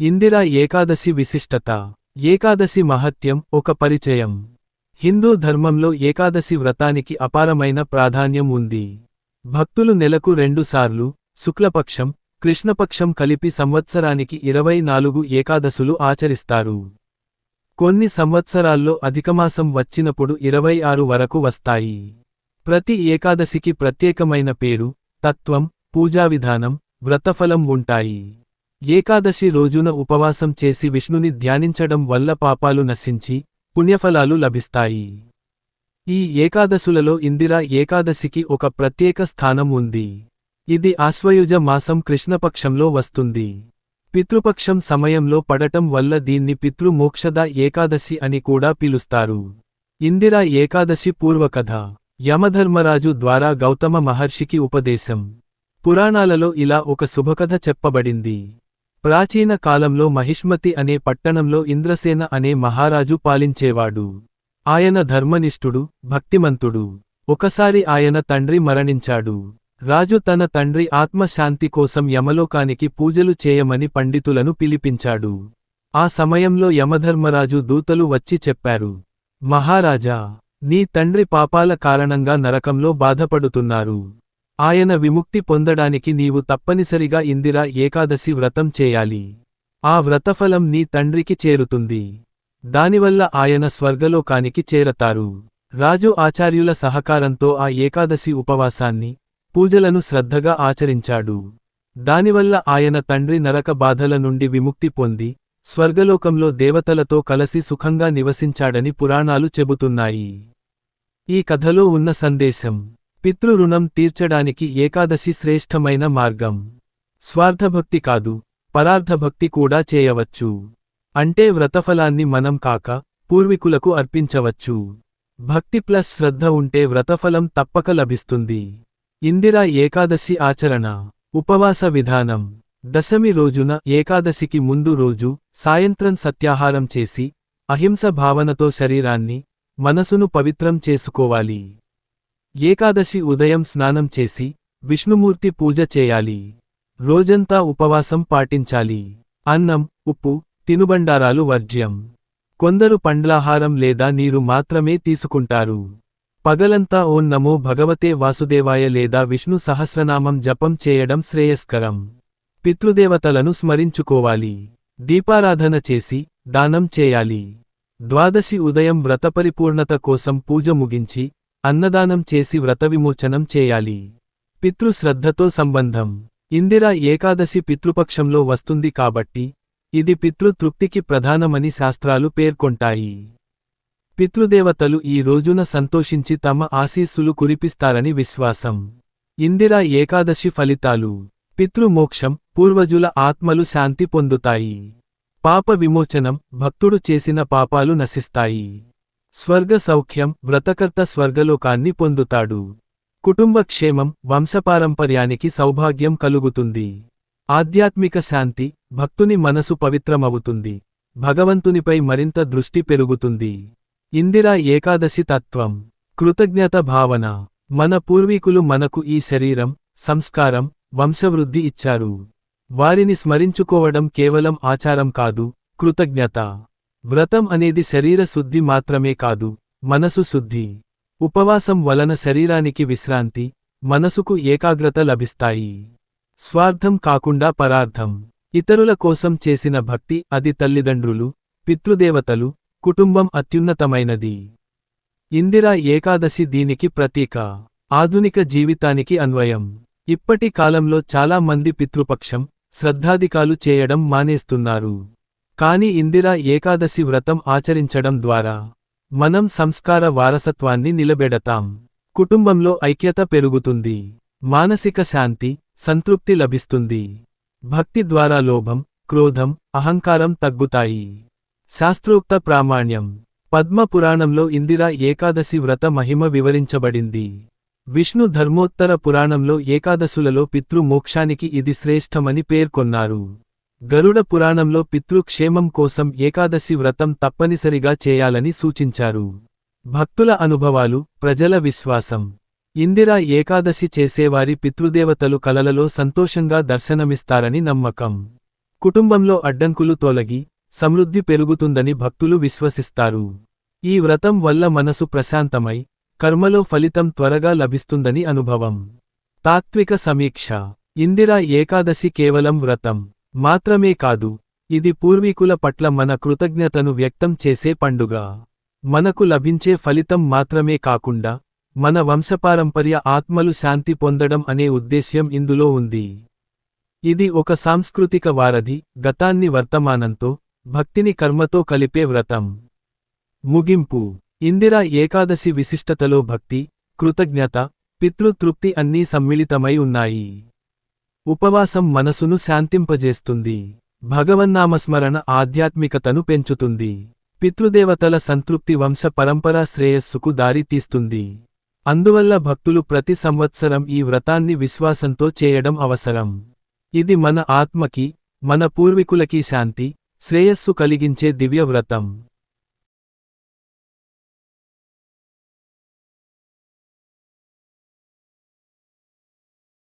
ఇందిరా ఏకాదశి విశిష్టత ఏకాదశి మహత్యం ఒక పరిచయం. హిందూ ధర్మంలో ఏకాదశి వ్రతానికి అపారమైన ప్రాధాన్యం ఉంది. భక్తులు నెలకు రెండుసార్లు శుక్లపక్షం కృష్ణపక్షం కలిపి సంవత్సరానికి ఇరవై నాలుగు ఏకాదశులు ఆచరిస్తారు. కొన్ని సంవత్సరాల్లో అధికమాసం వచ్చినప్పుడు ఇరవై ఆరు వరకు వస్తాయి. ప్రతి ఏకాదశికి ప్రత్యేకమైన పేరు తత్వం పూజా విధానం వ్రతఫలం ఉంటాయి. ఏకాదశి రోజున ఉపవాసం చేసి విష్ణుని ధ్యానించడం వల్ల పాపాలు నశించి పుణ్యఫలాలు లభిస్తాయి. ఈ ఏకాదశులలో ఇందిరా ఏకాదశికి ఒక ప్రత్యేక స్థానం ఉంది. ఇది ఆశ్వయుజ మాసం కృష్ణపక్షంలో వస్తుంది. పితృపక్షం సమయంలో పడటం వల్ల దీన్ని పితృమోక్షద ఏకాదశి అని కూడా పిలుస్తారు. ఇందిరా ఏకాదశి పూర్వకథ. యమధర్మరాజు ద్వారా గౌతమ మహర్షికి ఉపదేశం. పురాణాలలో ఇలా ఒక శుభకథ చెప్పబడింది. ప్రాచీన కాలంలో మహిష్మతి అనే పట్టణంలో ఇంద్రసేన అనే మహారాజు పాలించేవాడు. ఆయన ధర్మనిష్ఠుడు భక్తిమంతుడు. ఒకసారి ఆయన తండ్రి మరణించాడు. రాజు తన తండ్రి ఆత్మశాంతి కోసం యమలోకానికి పూజలు చేయమని పండితులను పిలిపించాడు. ఆ సమయంలో యమధర్మరాజు దూతలు వచ్చి చెప్పారు మహారాజా నీ తండ్రి పాపాల కారణంగా నరకంలో బాధపడుతున్నారు. ఆయన విముక్తి పొందడానికి నీవు తప్పనిసరిగా ఇందిరా ఏకాదశి వ్రతం చేయాలి. ఆ వ్రతఫలం నీ తండ్రికి చేరుతుంది. దానివల్ల ఆయన స్వర్గలోకానికి చేరతారు. రాజు ఆచార్యుల సహకారంతో ఆ ఏకాదశి ఉపవాసాన్ని పూజలను శ్రద్ధగా ఆచరించాడు. దానివల్ల ఆయన తండ్రి నరక బాధల నుండి విముక్తి పొంది స్వర్గలోకంలో దేవతలతో కలసి సుఖంగా నివసించాడని పురాణాలు చెబుతున్నాయి. ఈ కథలో ఉన్న సందేశం పితృరుణం తీర్చడానికి ఏకాదశి శ్రేష్టమైన మార్గం. స్వార్థభక్తి కాదు పరార్థభక్తి కూడా చేయవచ్చు. అంటే వ్రతఫలాన్ని మనం కాక పూర్వీకులకు అర్పించవచ్చు. భక్తి ప్లస్ శ్రద్ధ ఉంటే వ్రతఫలం తప్పక లభిస్తుంది. ఇందిరా ఏకాదశి ఆచరణ ఉపవాస విధానం. దశమి రోజున ఏకాదశికి ముందు రోజు సాయంత్రం సత్యాహారం చేసి అహింస భావనతో శరీరాన్ని మనసును పవిత్రం చేసుకోవాలి. ఏకాదశి ఉదయం స్నానం చేసి విష్ణుమూర్తి పూజ చేయాలి. రోజంతా ఉపవాసం పాటించాలి. అన్నం ఉప్పు తినుబండారాలు వర్జ్యం. కొందరు పండ్లాహారం లేదా నీరు మాత్రమే తీసుకుంటారు. పగలంతా ఓం నమో భగవతే వాసుదేవాయ లేదా విష్ణు సహస్రనామం జపం చేయడం శ్రేయస్కరం. పితృదేవతలను స్మరించుకోవాలి. దీపారాధన చేసి దానం చేయాలి. ద్వాదశి ఉదయం వ్రతపరిపూర్ణత కోసం పూజ ముగించి అన్నదానం చేసి వ్రతవిమోచనం చేయాలి. పితృశ్రద్ధతో సంబంధం. ఇందిరా ఏకాదశి పితృపక్షంలో వస్తుంది కాబట్టి ఇది పితృతృప్తికి ప్రధానమని శాస్త్రాలు పేర్కొంటాయి. పితృదేవతలు ఈ రోజున సంతోషించి తమ ఆశీస్సులు కురిపిస్తారని విశ్వాసం. ఇందిరా ఏకాదశి ఫలితాలు. పితృమోక్షం పూర్వజుల ఆత్మలు శాంతి పొందుతాయి. పాప విమోచనం భక్తుడు చేసిన పాపాలు నశిస్తాయి. స్వర్గ సౌఖ్యం వ్రతకర్త స్వర్గలోకాన్ని పొందుతాడు. కుటుంబ క్షేమం వంశపారంపర్యానికి సౌభాగ్యం కలుగుతుంది. ఆధ్యాత్మిక శాంతి భక్తుని మనసు పవిత్రమవుతుంది. భగవంతునిపై మరింత దృష్టి పెరుగుతుంది. ఇందిరా ఏకాదశి తత్వం కృతజ్ఞత భావన. మన పూర్వీకులు మనకు ఈ శరీరం సంస్కారం వంశవృద్ధి ఇచ్చారు. వారిని స్మరించుకోవడం కేవలం ఆచారం కాదు కృతజ్ఞత. వ్రతం అనేది శరీర శుద్ధి మాత్రమే కాదు మనసు శుద్ధి. ఉపవాసం వలన శరీరానికి విశ్రాంతి మనసుకు ఏకాగ్రత లభిస్తాయి. స్వార్థం కాకుండా పరార్థం. ఇతరుల కోసం చేసిన భక్తి అది తల్లిదండ్రులు పితృదేవతలు కుటుంబం అత్యున్నతమైనది. ఇందిరా ఏకాదశి దీనికి ప్రతీక. ఆధునిక జీవితానికి అన్వయం. ఇప్పటి కాలంలో చాలా మంది పితృపక్షం శ్రద్ధాధికాలు చేయడం మానేస్తున్నారు. కాని ఇందిరా ఏకాదశి వ్రతం ఆచరించడం ద్వారా మనం సంస్కార వారసత్వాన్ని నిలబెడతాం. కుటుంబంలో ఐక్యత పెరుగుతుంది. మానసిక శాంతి సంతృప్తి లభిస్తుంది. భక్తి ద్వారా లోభం క్రోధం అహంకారం తగ్గుతాయి. శాస్త్రోక్త ప్రామాణ్యం. పద్మ పురాణంలో ఇందిరా ఏకాదశి వ్రత మహిమ వివరించబడింది. విష్ణు ధర్మోత్తర పురాణంలో ఏకాదశులలో పితృ మోక్షానికి ఇది శ్రేష్టమని పేర్కొన్నారు. గరుడ పురాణంలో పితృక్షేమం కోసం ఏకాదశి వ్రతం తప్పనిసరిగా చేయాలని సూచించారు. భక్తుల అనుభవాలు ప్రజల విశ్వాసం. ఇందిరా ఏకాదశి చేసేవారి పితృదేవతలు కలలలో సంతోషంగా దర్శనమిస్తారని నమ్మకం. కుటుంబంలో అడ్డంకులు తొలగి సమృద్ధి పెరుగుతుందని భక్తులు విశ్వసిస్తారు. ఈ వ్రతం వల్ల మనసు ప్రశాంతమై కర్మలో ఫలితం త్వరగా లభిస్తుందని అనుభవం. తాత్విక సమీక్ష. ఇందిరా ఏకాదశి కేవలం వ్రతం. మాత్రమే కాదు ఇది పూర్వీకుల పట్ల మన కృతజ్ఞతను వ్యక్తం చేసే పండుగ. మనకు లభించే ఫలితం మాత్రమే కాకుండా మన వంశపారంపర్య ఆత్మలు శాంతి పొందడం అనే ఉద్దేశ్యం ఇందులో ఉంది. ఇది ఒక సాంస్కృతిక వారధి గతాన్ని వర్తమానంతో భక్తిని కర్మతో కలిపే వ్రతం. ముగింపు. ఇందిరా ఏకాదశి విశిష్టతలో భక్తి కృతజ్ఞత పితృతృప్తి అన్నీ సమ్మిళితమై ఉన్నాయి. ఉపవాసం మనసును శాంతింపజేస్తుంది. భగవన్నామస్మరణ ఆధ్యాత్మికతను పెంచుతుంది. పితృదేవతల సంతృప్తి వంశ పరంపరా శ్రేయస్సుకు దారితీస్తుంది అందువల్ల భక్తులు ప్రతి సంవత్సరం ఈ వ్రతాన్ని విశ్వాసంతో చేయడం అవసరం. ఇది మన ఆత్మకి మన పూర్వీకులకి శాంతి శ్రేయస్సు కలిగించే దివ్య వ్రతం.